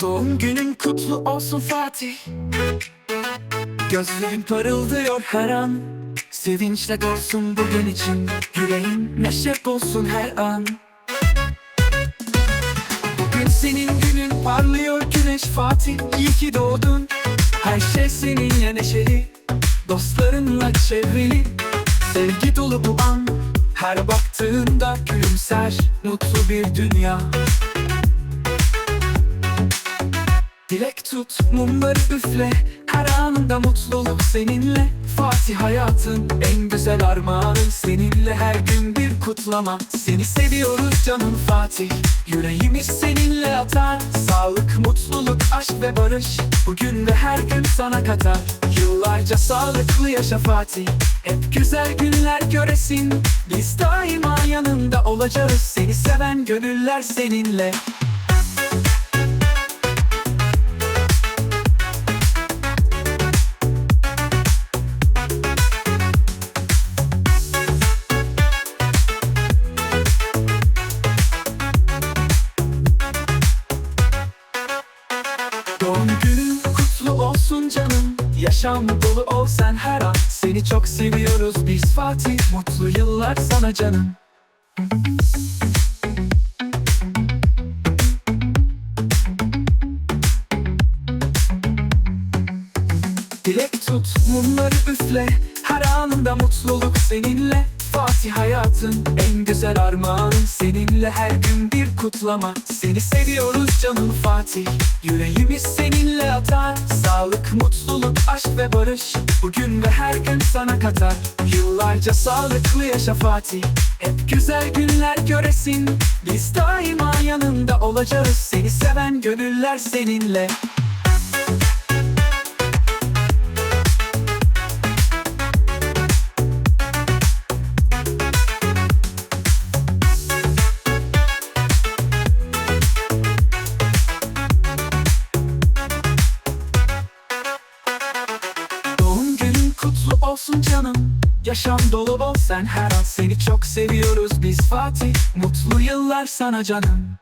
Doğum günün kutlu olsun Fatih. Gözlerin parıldıyor her an. Sevinçle dolsun bugün için. Yüreğin neşe bulsun her an. Bugün senin günün parlıyor güneş Fatih. İyi ki doğdun. Her şey seninle neşeli. Dostlarınla çevrili. Sevgi dolu bu an. Her baktığında gülümser. Mutlu bir dünya Dilek tut, mumları üfle. Her anında mutluluk seninle. Fatih hayatın en güzel armağanı. Seninle her gün bir kutlama. Seni seviyoruz canım Fatih. Yüreğimiz seninle atar. Sağlık, mutluluk, aşk ve barış. Bugün ve her gün sana katar. Yıllarca sağlıklı yaşa Fatih. Hep güzel günler göresin. Biz daima yanında olacağız. Seni seven gönüller seninle Doğum günün kutlu olsun canım. Yaşam dolu ol sen her an. Seni çok seviyoruz biz Fatih. Mutlu yıllar sana canım. Dilek tut, mumları üfle. Her anında mutluluk seninle Fatih hayatın en güzel armağan Seninle her gün bir kutlama. Seni seviyoruz canım Fatih. Yüreğimiz seninle atar. Sağlık, mutluluk, aşk ve barış Bugün ve her gün sana katar. Yıllarca sağlıklı yaşa Fatih. Hep güzel günler göresin. Biz daima yanında olacağız. Seni seven gönüller seninle olsun canım. Yaşam dolu ol sen her an Seni çok seviyoruz. Biz Fatih Mutlu yıllar sana canım